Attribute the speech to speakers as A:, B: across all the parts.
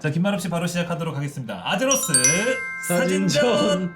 A: 자, 김만 없이 바로 시작하도록 하겠습니다. 아제로스
B: 사진전.
A: 사진전.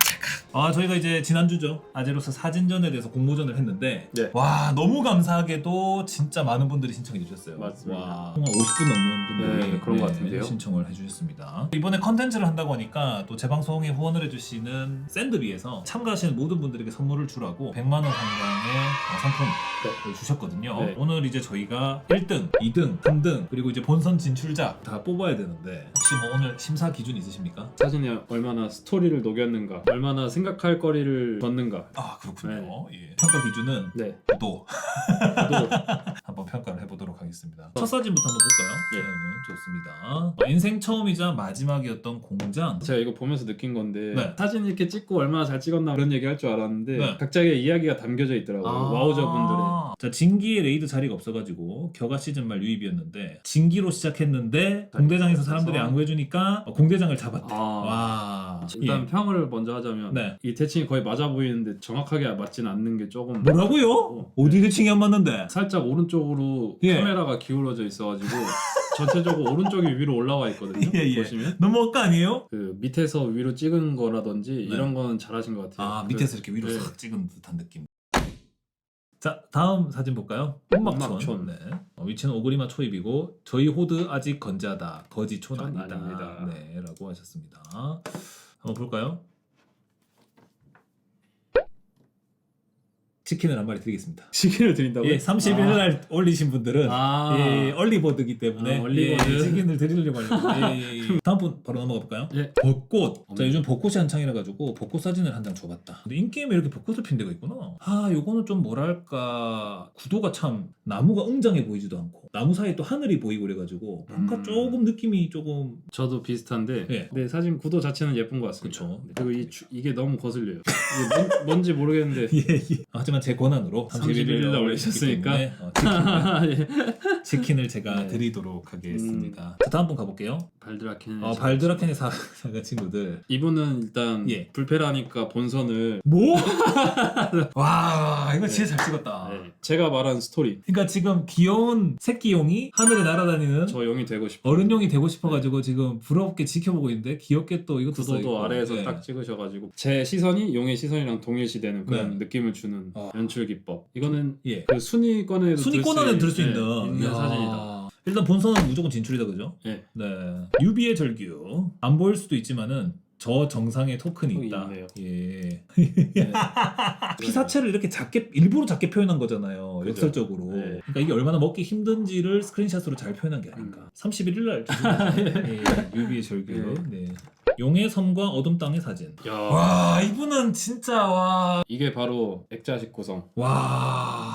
A: 아, 저희가 이제 지난주죠. 아제로스 사진전에 대해서 공모전을 했는데
B: 네.
A: 와, 너무 감사하게도 진짜 많은 분들이 신청해 주셨어요.
B: 맞습니다.
A: 와, 한 50분 넘는 분들이
B: 네, 그런 것 같은데요.
A: 신청을 해 주셨습니다. 이번에 컨텐츠를 한다고 하니까 또 재방송에 후원을 해 주시는 샌드비에서 참가하시는 모든 분들에게 선물을 주라고 100만 원 상당의 어, 상품을 주셨거든요.
B: 네.
A: 오늘 이제 저희가 1등, 2등, 3등 그리고 이제 본선 진출자 다 뽑아야 되는데 혹시 뭐 오늘 심사 기준 있으십니까?
B: 사진에 얼마나 스토리를 녹였는가, 얼마나 생각할 거리를 줬는가.
A: 아 그렇군요. 예. 평가 기준은
B: 네.
A: 또
B: 또
A: 한번 평가를 해보도록 하겠습니다. 첫 사진부터 한번 볼까요?
B: 예.
A: 네, 좋습니다. 어, 인생 처음이자 마지막이었던 공장.
B: 제가 이거 보면서 느낀 건데
A: 네.
B: 사진 이렇게 찍고 얼마나 잘 찍었나 그런 얘기 할 줄 알았는데
A: 네.
B: 각자의 이야기가 담겨져 있더라고요. 와우저분들의.
A: 자 진기의 레이드 자리가 없어가지고 겨가 시즌 말 유입이었는데 진기로 시작했는데 공대장에서 사람들이 안 구해주니까 어, 공대장을 잡았대.
B: 아.
A: 와.
B: 일단
A: 예.
B: 평을 먼저 하자면
A: 네.
B: 이 대칭이 거의 맞아 보이는데 정확하게 맞지는 않는 게 조금
A: 뭐라고요?
B: 어.
A: 어디 대칭이 안 맞는데?
B: 살짝 오른쪽으로
A: 예.
B: 카메라가 기울어져 있어가지고 전체적으로 오른쪽이 위로 올라와 있거든요.
A: 예, 예.
B: 보시면
A: 너무 엇가 아니에요?
B: 그 밑에서 위로 찍은 거라든지
A: 네.
B: 이런 거는 잘하신 것 같아요.
A: 아
B: 그-
A: 밑에서 이렇게 위로
B: 네.
A: 싹 찍은 듯한 느낌. 자 다음 사진 볼까요? 음막촌. 네. 어, 위치는 오그리마 초입이고 저희 호드 아직. 거지 촌
B: 촌
A: 아니다.
B: 아닙니다.
A: 네라고 하셨습니다. 한번 볼까요? 치킨을 한 마리 드리겠습니다.
B: 시계를 드린다고요?
A: 예, 31일 날 올리신 분들은
B: 아.
A: 예, 얼리버드기 때문에
B: 아, 얼리버드.
A: 예, 치킨을 드리려고 하려고. 예, 예, 예. 다음 분 바로 넘어가 볼까요?
B: 예.
A: 벚꽃. 자
B: 음.
A: 요즘 벚꽃이 한창이라 가지고 벚꽃 사진을 한 장 줘봤다. 근데 인게임에 이렇게 벚꽃을 핀 데가 있구나. 아 요거는 좀 뭐랄까 구도가 참 나무가 웅장해 보이지도 않고 나무 사이에 또 하늘이 보이고 그래가지고 뭔가
B: 음.
A: 조금 느낌이 조금
B: 저도 비슷한데
A: 예.
B: 네, 사진 구도 자체는 예쁜 것 같습니다.
A: 그쵸.
B: 네, 그리고 이 주- 이게 너무 거슬려요. 이게 뭔, 뭔지 모르겠는데
A: 예, 예. 하지만 제 권한으로
B: 31일
A: 31일 날날
B: 올리셨으니까.
A: 어, 치킨을,
B: 예.
A: 치킨을 제가
B: 네. 음.
A: 드리도록 하겠습니다. 자 다음 분 가볼게요.
B: 발드라켄
A: 어, 발드라켄의 사, 사가 친구들.
B: 이분은 일단
A: 예.
B: 불패라니까 본선을
A: 뭐? 와 이거 진짜 잘 찍었다.
B: 네, 제가 말한 스토리
A: 그러니까 지금 귀여운 새끼용이 하늘에 날아다니는
B: 저 용이 되고 싶어
A: 어른용이 되고 싶어가지고 지금 부럽게 지켜보고 있는데 귀엽게 또 이것도
B: 구도도
A: 써있고.
B: 아래에서
A: 네.
B: 딱 찍으셔가지고 제 시선이 용의 시선이랑 동일시되는 그런
A: 네.
B: 느낌을 주는
A: 어.
B: 연출 기법 이거는
A: 예.
B: 그 순위권에도
A: 순위권안에 들수
B: 네,
A: 있는,
B: 있는
A: 이야.
B: 사진이다
A: 일단 본선은 무조건 진출이다 그죠?
B: 예.
A: 네. 유비의 절규 안 보일 수도 있지만은 저 정상에 토큰이 있다.
B: 있네요.
A: 예.
B: 네.
A: 피사체를 이렇게 작게 일부러 작게 표현한 거잖아요.
B: 그죠.
A: 역설적으로.
B: 네.
A: 그러니까 이게 얼마나 먹기 힘든지를 스크린샷으로 잘 표현한 게 아닌가.
B: 음.
A: 31일 날 주신 예, 유비의 절규. 네. 용의 섬과 어둠 땅의 사진.
B: 야
A: 와 이분은 진짜 와.
B: 이게 바로 액자식 구성
A: 와.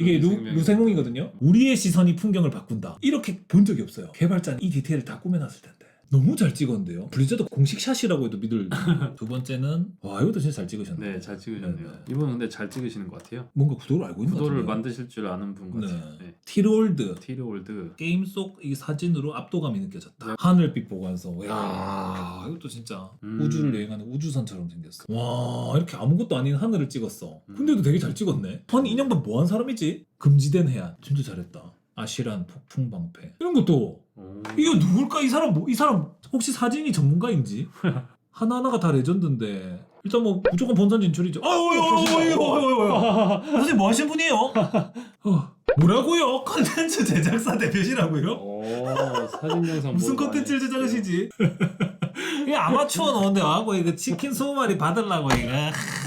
A: 이게 루,
B: 생명이-
A: 루생몽이거든요. 우리의 시선이 풍경을 바꾼다. 이렇게 본 적이 없어요. 개발자는 이 디테일을 다 꾸며놨을 텐데. 너무 잘 찍었는데요. 블리자드 공식 샷이라고 해도 믿을. 두 번째는 와 이것도 진짜 잘 찍으셨네.
B: 네 잘 찍으셨네요
A: 네, 네.
B: 이분은 근데 잘 찍으시는 것 같아요
A: 뭔가 구도를 알고 있는 것
B: 구도를
A: 같은데요.
B: 만드실 줄 아는 분 같아요
A: 네.
B: 네.
A: 티롤드
B: 티르올드
A: 게임 속 이 사진으로 압도감이 느껴졌다.
B: 네.
A: 하늘빛 보관서. 야 이것도 진짜
B: 음.
A: 우주를 여행하는 우주선처럼 생겼어. 와 이렇게 아무것도 아닌 하늘을 찍었어.
B: 음.
A: 근데도 되게 잘 찍었네. 이 양반 뭐한 사람이지? 금지된 해안. 진짜 잘했다. 아시란 폭풍 방패 이런 것도
B: 오.
A: 이거 누굴까 이 사람 뭐 이 사람 혹시 사진이 전문가인지 하나 하나가 다 레전드인데 일단 뭐 무조건 본선 진출이죠. 아유 아유 아유 아유 아유 선생님 뭐 하신 분이에요? 어, 뭐라고요? 컨텐츠 제작사 대표시라고요?
B: 오, 사진 영상
A: 무슨 컨텐츠를
B: 많이
A: 제작하시지? 이게 아마추어 나오는데 와고 이거 치킨 20마리 받으려고 이거.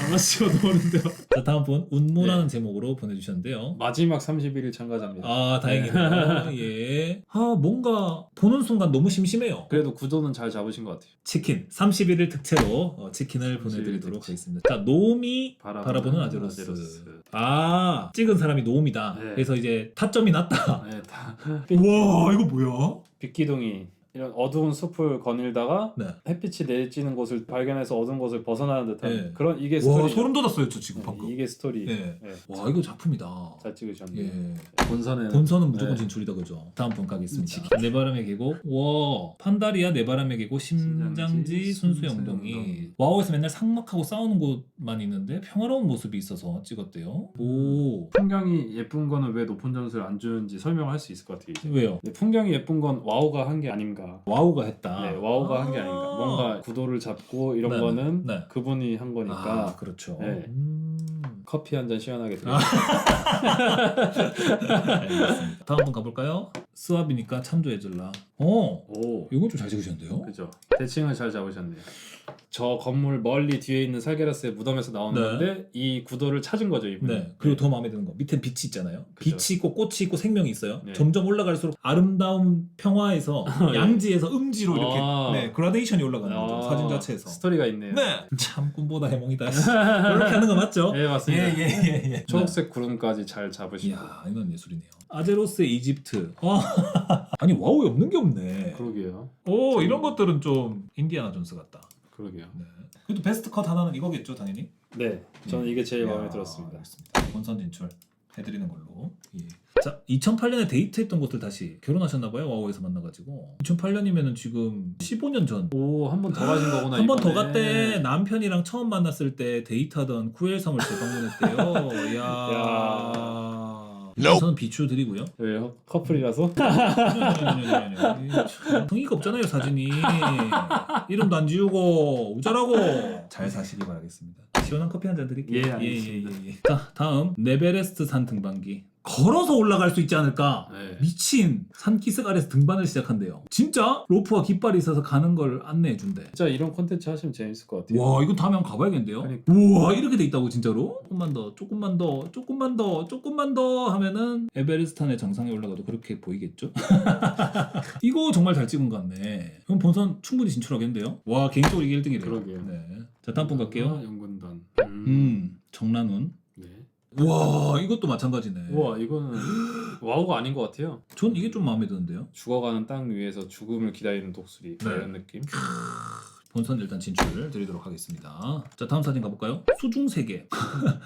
B: 아마추어 노는데요
A: 자 다음 분
B: 네.
A: 운모라는 제목으로 보내주셨는데요.
B: 마지막 31일 참가자입니다
A: 아 다행이네요. 예. 아 뭔가 보는 순간 너무 심심해요.
B: 그래도 구도는 잘 잡으신 것 같아요
A: 치킨 31일 특채로 어, 치킨을
B: 31일
A: 보내드리도록
B: 특채.
A: 하겠습니다. 자 노미
B: 바라보는,
A: 바라보는 아제로스.
B: 아제로스.
A: 아 찍은 사람이 노미다.
B: 네.
A: 그래서 이제 타점이 낮다.
B: 네, 다
A: 와 이거 뭐야?
B: 빅기둥이 이런 어두운 숲을 거닐다가
A: 네.
B: 햇빛이 내지는 곳을 발견해서 어두운 곳을 벗어나는 듯한
A: 네.
B: 그런 이게
A: 와
B: 스토리.
A: 소름 돋았어요 저 지금 방금.
B: 이게 스토리.
A: 예.
B: 네.
A: 와 이거 작품이다.
B: 잘 찍으셨네요.
A: 예.
B: 본선에는
A: 본선은 무조건
B: 네.
A: 진출이다 그죠? 다음 분 가겠습니다. 내 바람의 계곡. 와 판다리아 내 바람의 계곡 심장지
B: 심장지,
A: 순수 영동이
B: 순수영동.
A: 와우에서 맨날 상막하고 싸우는 곳만 있는데 평화로운 모습이 있어서 찍었대요. 오
B: 풍경이 예쁜 거는 왜 높은 점수를 안 주는지 설명할 수 있을 것 같아요. 이제.
A: 왜요?
B: 네, 풍경이 예쁜 건 와우가 한 게 아닌가.
A: 와우가 했다.
B: 네, 와우가 한 게 아닌가. 뭔가 구도를 잡고 이런
A: 네,
B: 거는
A: 네.
B: 그분이 한 거니까
A: 아 그렇죠.
B: 네.
A: 음.
B: 커피 한 잔 시원하게 드세요.
A: 알겠습니다. 다음 분 가볼까요? 스왑이니까 참조해줄라. 어,
B: 오,
A: 이건 좀 잘 찍으셨는데요?
B: 그죠. 대칭을 잘 잡으셨네요. 저 건물 멀리 뒤에 있는 살게라스의 무덤에서 나오는
A: 네.
B: 건데 이 구도를 찾은 거죠 이분이.
A: 네. 그리고 더 마음에 드는 거 밑에 빛이 있잖아요.
B: 그죠.
A: 빛이 있고 꽃이 있고 생명이 있어요.
B: 네.
A: 점점 올라갈수록 아름다운 평화에서
B: 예.
A: 양지에서 음지로 이렇게
B: 아.
A: 네, 그라데이션이 올라가는 거죠.
B: 아,
A: 사진 자체에서.
B: 스토리가 있네요.
A: 네. 참 꿈보다 해몽이다. 이렇게 하는 거 맞죠?
B: 네, 맞습니다.
A: 예예예 예.
B: 초록색 구름까지 잘 잡으시고.
A: 이야 이건 예술이네요. 아제로스의 이집트. 아, 아니 와우에 없는 게 없네.
B: 그러게요.
A: 오 이런 것들은 좀 인디아나 존스 같다.
B: 그러게요.
A: 네. 그래도 베스트 컷 하나는 이거겠죠 당연히.
B: 네, 저는 이게 제일
A: 이야,
B: 마음에 들었습니다.
A: 알겠습니다. 본선 진출 해드리는 걸로. 예. 자 2008년에 데이트했던 것들 다시 결혼하셨나 봐요 와우에서 만나가지고 2008년이면은 지금 15년 전.
B: 오, 한 번 더 가신 거구나.
A: 한 번 더
B: 이번에.
A: 갔대 남편이랑 처음 만났을 때 데이트하던 쿠엘섬을 재방문했대요. 이야.
B: 야.
A: 저는 비추 드리고요.
B: 왜요? 커플이라서?
A: 성의가 없잖아요 사진이. 이름도 안 지우고 우자라고 잘 사시기 바라겠습니다. 시원한 커피 한 잔 드릴게요.
B: 예, 알겠습니다.
A: 예, 예, 예. 자 다음 네베레스트 산 등반기. 걸어서 올라갈 수 있지 않을까?
B: 네.
A: 미친 산기슭 아래서 등반을 시작한대요. 진짜 로프와 깃발이 있어서 가는 걸 안내해 준대.
B: 진짜 이런 콘텐츠 하시면 재밌을 것 같아요.
A: 와 이건 다음에 한번 가봐야겠는데요.
B: 그러니까.
A: 우와 이렇게 돼 있다고 진짜로? 조금만 더, 조금만 더, 조금만 더, 조금만 더 하면은 에베레스트산의 정상에 올라가도 그렇게 보이겠죠? 이거 정말 잘 찍은 것 같네. 그럼 본선 충분히 진출하겠는데요? 와 개인적으로 이게 1등이래요.
B: 그러게요.
A: 네. 자 다음 분 갈게요.
B: 아, 연군단. 음.
A: 음 정란운.
B: 네.
A: 와 이것도 마찬가지네.
B: 우와, 이거는 와우가 아닌 것 같아요.
A: 전 이게 좀 마음에 드는데요.
B: 죽어가는 땅 위에서 죽음을 기다리는 독수리
A: 네.
B: 이런 느낌.
A: 본선 일단 진출 드리도록 하겠습니다. 자 다음 사진 가볼까요? 수중 세계.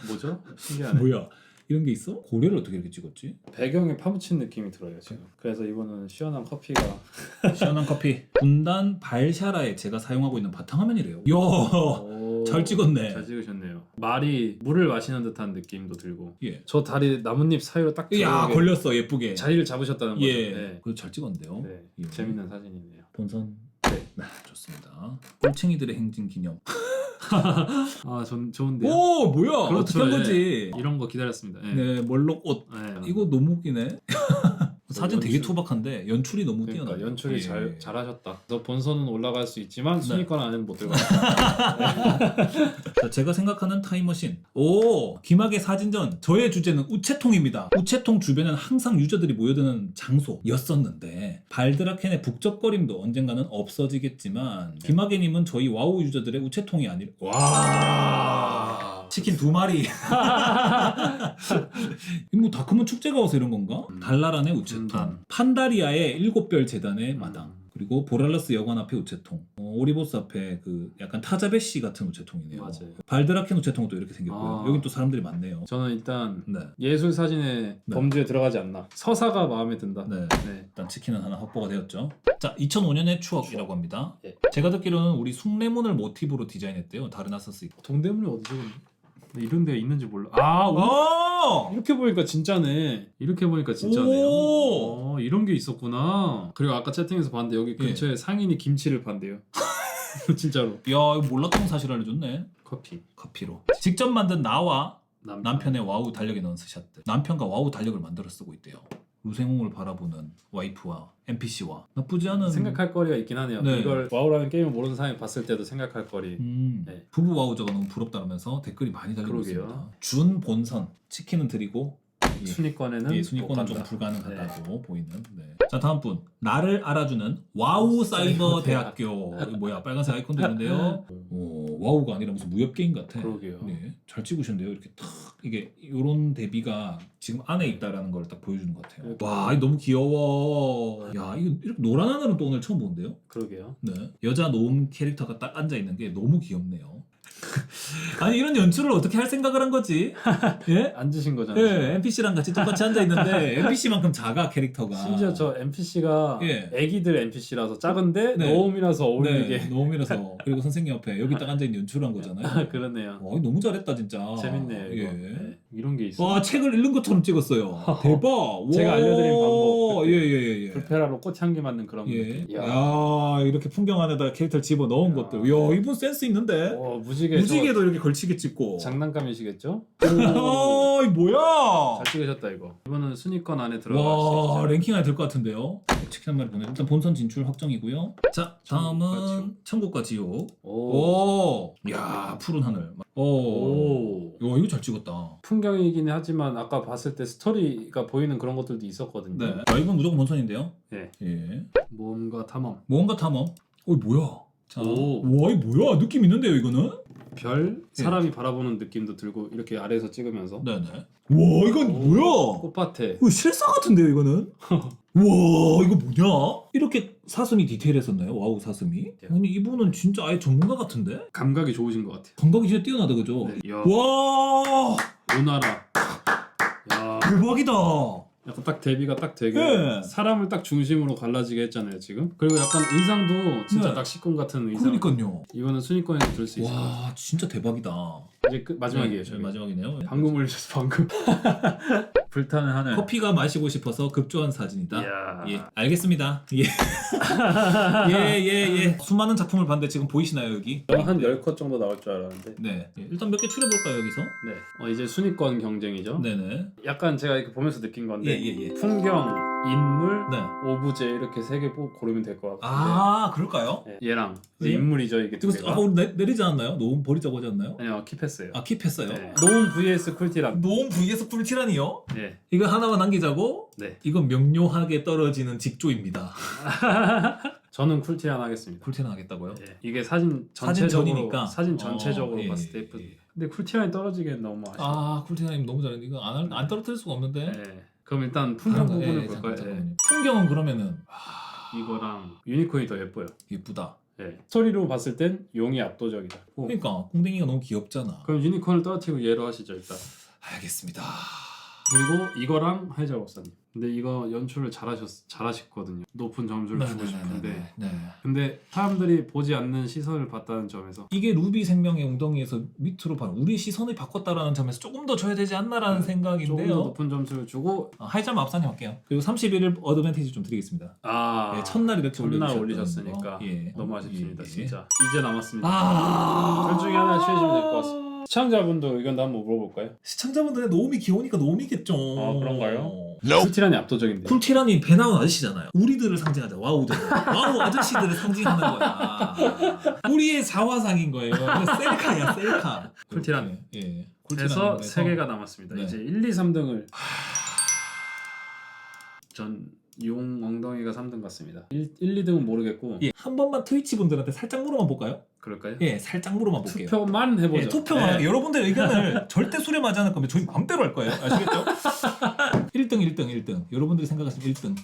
B: 뭐죠? 신기하네.
A: 뭐야? 이런 게 있어? 고래를 어떻게 이렇게 찍었지?
B: 배경에 파묻힌 느낌이 들어요 지금. 그래서 이거는 시원한 커피가
A: 시원한 커피. 분단 발샤라에 제가 사용하고 있는 바탕화면이래요. 이야,
B: 오,
A: 잘 찍었네.
B: 잘 찍으셨네요. 말이 물을 마시는 듯한 느낌도 들고.
A: 예.
B: 저 다리 나뭇잎 사이로 딱
A: 야
B: 들어오게
A: 걸렸어 예쁘게.
B: 자리를 잡으셨다는 거죠.
A: 예.
B: 네.
A: 그래도 잘 찍었는데요.
B: 네.
A: 예.
B: 재밌는 사진이네요.
A: 본선.
B: 네.
A: 네, 좋습니다. 꼴챙이들의 행진 기념.
B: 아, 전 좋은데요.
A: 오, 뭐야?
B: 그렇죠,
A: 어떻게 한
B: 예.
A: 거지?
B: 이런 거 기다렸습니다. 네.
A: 네, 멀록옷.
B: 네.
A: 이거 너무 웃기네. 사진 되게
B: 연출.
A: 투박한데 연출이 너무
B: 그러니까
A: 뛰어나요.
B: 연출이
A: 예.
B: 잘 잘하셨다. 그래서 본선은 올라갈 수 있지만
A: 네.
B: 순위권 안에는 못 들어가.
A: 자, 제가 생각하는 타임머신. 오, 김학의 사진전. 저의 주제는 우체통입니다. 우체통 주변에는 항상 유저들이 모여드는 장소였었는데 발드라켄의 북적거림도 언젠가는 없어지겠지만 김학의님은 저희 와우 유저들의 우체통이 아닐. 와. 치킨 두 마리. 뭐 다크몬 축제 가 와서 이런 건가?
B: 음.
A: 달나란의 우체통.
B: 음.
A: 판다리아의 일곱 별 재단의 마당.
B: 음.
A: 그리고 보랄라스 여관 앞에 우체통, 어, 오리보스 앞에 그 약간 타자베시 같은 우체통이네요.
B: 맞아요.
A: 발드라켄 우체통도 이렇게 생겼고요.
B: 아.
A: 여긴 또 사람들이 많네요.
B: 저는 일단
A: 네,
B: 예술 사진의
A: 네.
B: 범주에 들어가지 않나. 서사가 마음에 든다.
A: 네.
B: 네.
A: 일단 치킨은 하나 확보가 되었죠. 자, 2005년의 추억이라고 합니다.
B: 예.
A: 제가 듣기로는 우리 숭례문을 모티브로 디자인했대요. 다른 아서스.
B: 동대문이 어디죠? 근데? 나 이런 데가 있는지 몰라. 아, 오,
A: 오!
B: 이렇게 보니까 진짜네. 이렇게 보니까 진짜네요.
A: 오!
B: 어, 이런 게 있었구나. 그리고 아까 채팅에서 봤는데 여기 근처에 상인이 김치를 판대요. 진짜로.
A: 야, 이거 몰랐던 사실 알려줬네.
B: 커피.
A: 커피로. 직접 만든 나와
B: 남,
A: 남편 의 와우 달력에 넣은 스샷들. 남편과 와우 달력을 만들어 쓰고 있대요. 루생홍을 바라보는 와이프와 NPC와 나쁘지 않은
B: 생각할 거리가 있긴 하네요.
A: 네.
B: 이걸 와우라는 게임을 모르는 사람이 봤을 때도 생각할 거리.
A: 음,
B: 네.
A: 부부 와우저가 너무 부럽다면서 댓글이 많이 달리고
B: 그러게요.
A: 있습니다. 준 본선 치킨은 드리고 예.
B: 순위권에는
A: 예, 순위권은
B: 못
A: 좀. 불가능하다고 보이는. 네. 자 다음 분 나를 알아주는 와우 사이버 대학교 이거 뭐야 빨간색 아이콘도 있는데요. 오, 와우가 아니라 무슨 무협 게임 같아.
B: 그러게요.
A: 네, 잘 찍으셨는데요. 이렇게 탁 이게 이런 대비가 지금 안에 있다라는 걸 딱 보여주는 것 같아요.
B: 이렇게.
A: 와, 이거 너무 귀여워. 야, 이거 이렇게 노란 하늘은 또 오늘 처음 보는데요.
B: 그러게요.
A: 네, 여자 노음 캐릭터가 딱 앉아 있는 게 너무 귀엽네요. 아니 이런 연출을 어떻게 할 생각을 한 거지? 예?
B: 앉으신 거잖아요.
A: 예, NPC랑 같이 똑같이 앉아 있는데 NPC만큼 작아 캐릭터가.
B: 심지어 저 NPC가
A: 예.
B: 애기들 NPC라서 작은데
A: 네.
B: 노움이라서 어울리게.
A: 네, 노음이라서 그리고 선생님 옆에 여기 딱 앉아 있는 연출한 거잖아요.
B: 그러네요.
A: 와, 너무 잘했다 진짜.
B: 재밌네요. 이거.
A: 예.
B: 네. 이런 게 있어.
A: 와 책을 읽는 것처럼 찍었어요. 대박.
B: 제가
A: 와.
B: 알려드린 방법.
A: 예예예 예.
B: 불페라로 꽃향기 맡는 그런
A: 예.
B: 느낌.
A: 야.
B: 야.
A: 이렇게 풍경 안에다 캐릭터를 집어 넣은
B: 야.
A: 것들. 야 이분 센스 있는데.
B: 오, 무지개.
A: 무지개도 이렇게 걸치게 찍고.
B: 저 장난감이시겠죠?
A: 아, 이 뭐야?
B: 잘 찍으셨다 이거. 이거는 순위권 안에
A: 와
B: 들어갈 수
A: 랭킹 안에 들 것 같은데요. 치킨 한 마리 보내. 일단 본선 진출 확정이고요. 자 다음은
B: 천국과 지옥.
A: 천국과 지옥.
B: 오.
A: 오. 야 푸른 하늘. 이거 잘 찍었다.
B: 풍경이긴 하지만 아까 봤을 때 스토리가 보이는 그런 것들도 있었거든요.
A: 네. 자 이건 무조건 본선인데요.
B: 예.
A: 예.
B: 모험과 탐험.
A: 뭔가 탐험. 어 뭐야? 자,
B: 오.
A: 와, 이 뭐야? 느낌 있는데요, 이거는?
B: 별
A: 예.
B: 사람이 바라보는 느낌도 들고 이렇게 아래에서 찍으면서
A: 네네. 와, 이건
B: 오.
A: 뭐야?
B: 꽃밭에
A: 이거 실사 같은데요, 이거는? 와, 이거 뭐냐? 이렇게 사슴이 디테일했었나요? 와우, 사슴이?
B: 예.
A: 아니, 이분은 진짜 아예 전문가 같은데?
B: 감각이 좋으신 것 같아요.
A: 감각이 진짜 뛰어나다, 그죠?
B: 네. 야,
A: 와,
B: 오나라. 야,
A: 대박이다.
B: 약간 딱 대비가 딱 되게
A: 네.
B: 사람을 딱 중심으로 갈라지게 했잖아요 지금. 그리고 약간 의상도 진짜
A: 네.
B: 낚시꾼 같은 의상.
A: 그러니까요.
B: 이거는 순위권에서 들 수 있을 것 같아요.
A: 와, 진짜 대박이다.
B: 이제 끝 마지막이에요.
A: 네,
B: 저희.
A: 마지막이네요.
B: 방금 올리셨어 방금. 불타는 하늘.
A: 커피가 마시고 싶어서 급조한 사진이다.
B: 이야.
A: 예, 알겠습니다. 예. 예, 예, 예. 수많은 작품을 봤는데 지금 보이시나요, 여기?
B: 한 10컷 정도 나올 줄 알았는데.
A: 네. 예, 일단 몇 개 추려볼까요, 여기서?
B: 네. 어, 이제 순위권 경쟁이죠.
A: 네네.
B: 약간 제가 이렇게 보면서 느낀 건데
A: 예, 예, 예.
B: 풍경, 인물,
A: 네.
B: 오브제 이렇게 세개 뽑고 고르면 될 것 같은데
A: 아, 그럴까요?
B: 네, 얘랑
A: 예?
B: 인물이죠 이게 두
A: 이거
B: 개가
A: 아까 우리 내, 내리지 않았나요? 노움 버리자고 하지 않나요?
B: 아니요 킵했어요
A: 아, 킵했어요.
B: 네. 노은 vs 쿨티란
A: 노움 vs 쿨티란이요?
B: 네.
A: 이거 하나만 남기자고?
B: 네
A: 이건 명료하게 떨어지는 직조입니다.
B: 저는 쿨티란 하겠습니다
A: 쿨티란 하겠다고요?
B: 네. 이게 사진
A: 사진
B: 전체적으로
A: 전이니까.
B: 사진 전체적으로
A: 어, 예,
B: 봤을 때
A: 예,
B: 예쁘
A: 예.
B: 근데 쿨티란이 떨어지기엔 너무 아쉽다
A: 아, 쿨티란님 너무 잘했는데 이거 안, 할- 안 떨어뜨릴 수가 없는데?
B: 네. 그럼 일단 풍경 부분을
A: 예,
B: 볼까요?
A: 잠깐,
B: 네.
A: 잠깐만요. 풍경은 그러면은
B: 이거랑 유니콘이 더 예뻐요
A: 예쁘다.
B: 네. 스토리로 봤을 땐 용이 압도적이다 어.
A: 그러니까 궁뎅이가 너무 귀엽잖아.
B: 그럼 유니콘을 떨어뜨리고 얘로 하시죠 일단
A: 알겠습니다.
B: 그리고 이거랑 하이자 박사님. 근데 이거 연출을 잘하셨 잘하셨거든요. 높은 점수를 주고 싶은데.
A: 네.
B: 근데 사람들이 보지 않는 시선을 봤다는 점에서
A: 이게 루비 생명의 웅덩이에서 밑으로 봐 우리 시선을 바꿨다라는 점에서 조금 더 줘야 되지 않나라는
B: 네, 조금 더
A: 생각인데요.
B: 높은 점수를 주고
A: 어, 하이점 앞사님 할게요. 그리고 31일 어드밴티지 좀 드리겠습니다.
B: 아
A: 예, 첫날 이렇게
B: 첫날
A: 올려주셨던
B: 올리셨으니까
A: 거. 예.
B: 너무
A: 어,
B: 아쉽습니다
A: 예, 예.
B: 진짜 이제 남았습니다.
A: 아.
B: 둘 중에 하나 취해주면 될것 같습니다. 시청자분도 의견도 한번 물어볼까요?
A: 시청자분들의 노움이 귀여우니까 노움이겠죠.
B: 아, 그런가요? 쿨티란이 압도적인데.
A: 쿨티란이 배 나온 아저씨잖아요. 우리들을 상징하자. 와우들. 와우 아저씨들을 상징하는 거야. 우리의 자화상인 거예요. 셀카야, 셀카.
B: 쿨티란.
A: 예.
B: 그래서 세 개가 남았습니다.
A: 네.
B: 이제 1, 2, 3등을 전 용 엉덩이가 3등 같습니다. 1, 1 2등은 모르겠고
A: 예, 한 번만 트위치 분들한테 살짝 물어만 볼까요?
B: 그럴까요?
A: 예, 살짝 물어만 볼게요.
B: 투표만 해보죠.
A: 예, 투표만
B: 네.
A: 여러분들 의견을 절대 수렴하지 않을 겁니다. 저희 마음대로 할 거예요. 아시겠죠? 1등, 1등, 1등. 여러분들이 생각하시는 1등.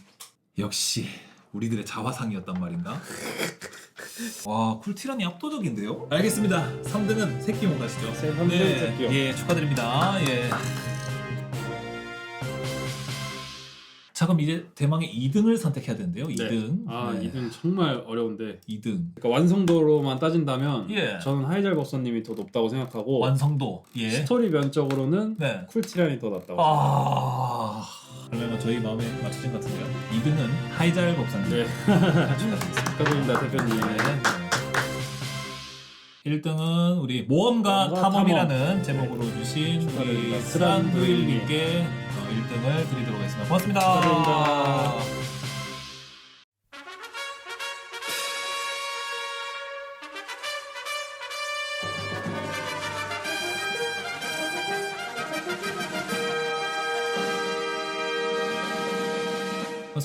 A: 역시 우리들의 자화상이었단 말인가? 와, 쿨티란이 압도적인데요? 알겠습니다. 3등은 새끼몬 가시죠.
B: 세- 삼등 새끼요.
A: 예, 축하드립니다. 예. 자, 그럼 이제 대망의 2등을 선택해야 되는데요. 2등.
B: 아
A: 네.
B: 2등 정말 어려운데
A: 2등.
B: 그러니까 완성도로만 따진다면
A: 예.
B: 저는 하이잘 박사님이 더 높다고 생각하고
A: 완성도. 예.
B: 스토리 면적으로는
A: 네.
B: 쿨티란이 더 낫다고
A: 아. 그러면 저희 마음에 맞추신 것 같은데요. 2등은 하이잘 법사님.
B: 네. 축하드립니다 대표님
A: 네. 1등은 우리 모험가
B: 모험가
A: 탐험이라는 제목으로 주신 우리
B: 축하드립니다.
A: 스란두일님께 1등을 드리도록 하겠습니다. 고맙습니다.
B: 축하드립니다.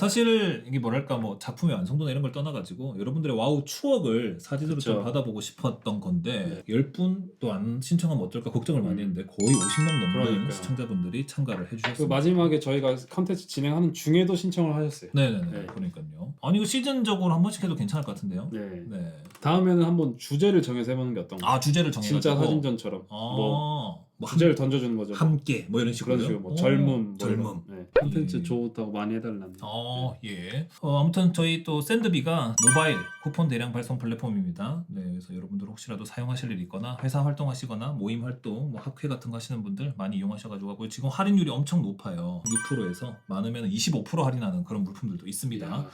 A: 사실 이게 뭐랄까 뭐 작품의 완성도나 이런 걸 떠나가지고 여러분들의 와우 추억을 사진으로 좀
B: 그쵸.
A: 받아보고 싶었던 건데 10분도 안 신청하면 어떨까 걱정을 많이
B: 음.
A: 했는데 거의 50명 넘는
B: 그러니까요.
A: 시청자분들이 참가를
B: 그
A: 해주셨습니다.
B: 마지막에 저희가 컨텐츠 진행하는 중에도 신청을 하셨어요.
A: 네네네.
B: 네.
A: 그러니까요. 아니 이거 시즌적으로 한 번씩 해도 괜찮을 것 같은데요.
B: 네.
A: 네.
B: 다음에는 한번 주제를 정해서 해보는 게 어떤가?
A: 아 주제를 정해가지고
B: 진짜 사진전처럼
A: 아,
B: 뭐
A: 뭐
B: 주제를 던져주는 거죠.
A: 함, 함께 뭐 이런 식으로
B: 그런 식으로 뭐 젊음, 뭐
A: 젊음.
B: 이런. 네.
A: 예.
B: 좋다고 많이 해달라는.
A: 어, 예. 어, 아무튼 저희 또 샌드비가 모바일 쿠폰 대량 발송 플랫폼입니다. 네, 그래서 여러분들 혹시라도 사용하실 일 있거나 회사 활동하시거나 모임 활동, 뭐 학회 같은 거 하시는 분들 많이 이용하셔가지고 하고요. 지금 할인율이 엄청 높아요. 6%에서 많으면 25% 할인하는 그런 물품들도 있습니다.
B: 이야.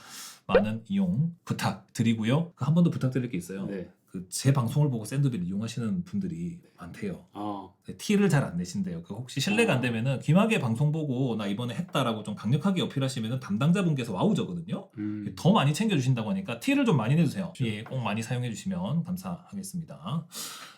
A: 많은 이용 부탁드리고요. 그한번 더 부탁드릴 게 있어요.
B: 네.
A: 그 제 방송을 보고 샌드비를 이용하시는 분들이 많대요.
B: 아,
A: 네, 티를 잘 안 내신대요. 그 혹시 신뢰가 안 되면은 김하게 방송 보고 나 이번에 했다라고 좀 강력하게 어필하시면은 담당자분께서 와우저거든요.
B: 음.
A: 더 많이 챙겨주신다고 하니까 티를 좀 많이 내주세요. 예, 꼭 많이 사용해주시면 감사하겠습니다.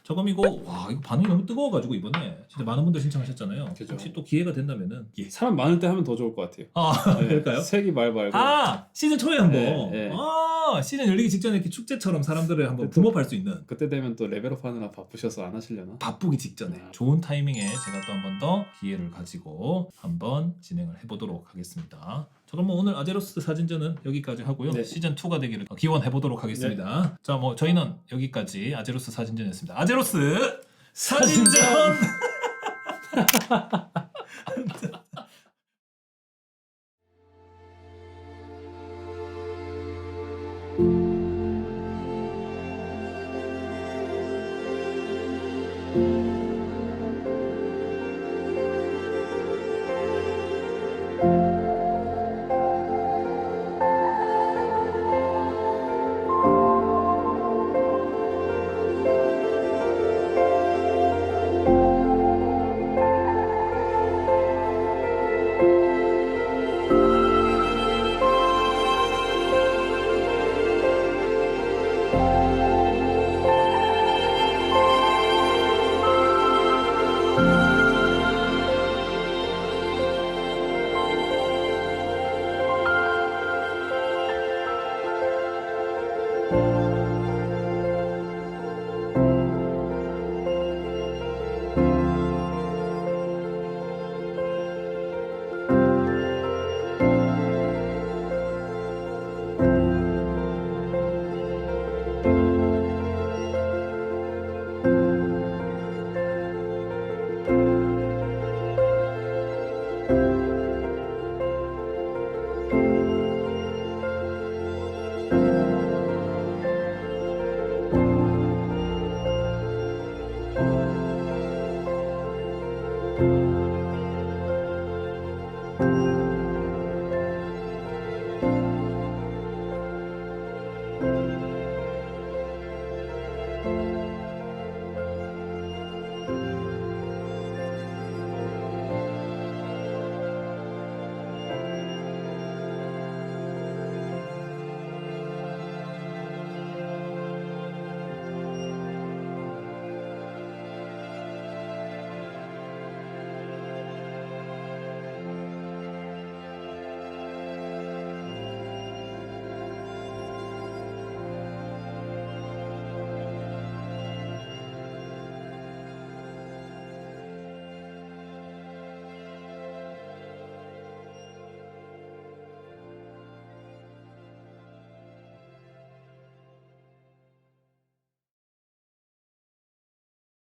A: 저금 이거 와 이거 반응이 너무 뜨거워가지고 이번에 진짜 많은 분들 신청하셨잖아요.
B: 그죠.
A: 혹시 또 기회가 된다면은 예.
B: 사람 많을 때 하면 더 좋을 것 같아요.
A: 아
B: 네.
A: 그럴까요?
B: 색이 말 말고.
A: 아 시즌 초에 한번
B: 네, 네.
A: 아 시즌 열리기 직전에 이렇게 축제처럼 사람들을 한번
B: 또-
A: 붐업할 수 있는
B: 그때 되면 또 레벨업 하느라 바쁘셔서 안 하시려나?
A: 바쁘기 직전에
B: 아.
A: 좋은 타이밍에 제가 또 한 번 더 기회를 가지고 한번 진행을 해보도록 하겠습니다. 자 그럼 뭐 오늘 아제로스 사진전은 여기까지 하고요.
B: 네.
A: 시즌 2가 되기를 기원해 보도록 하겠습니다. 자 뭐 저희는 여기까지 아제로스 사진전이었습니다. 아제로스 사진전. Música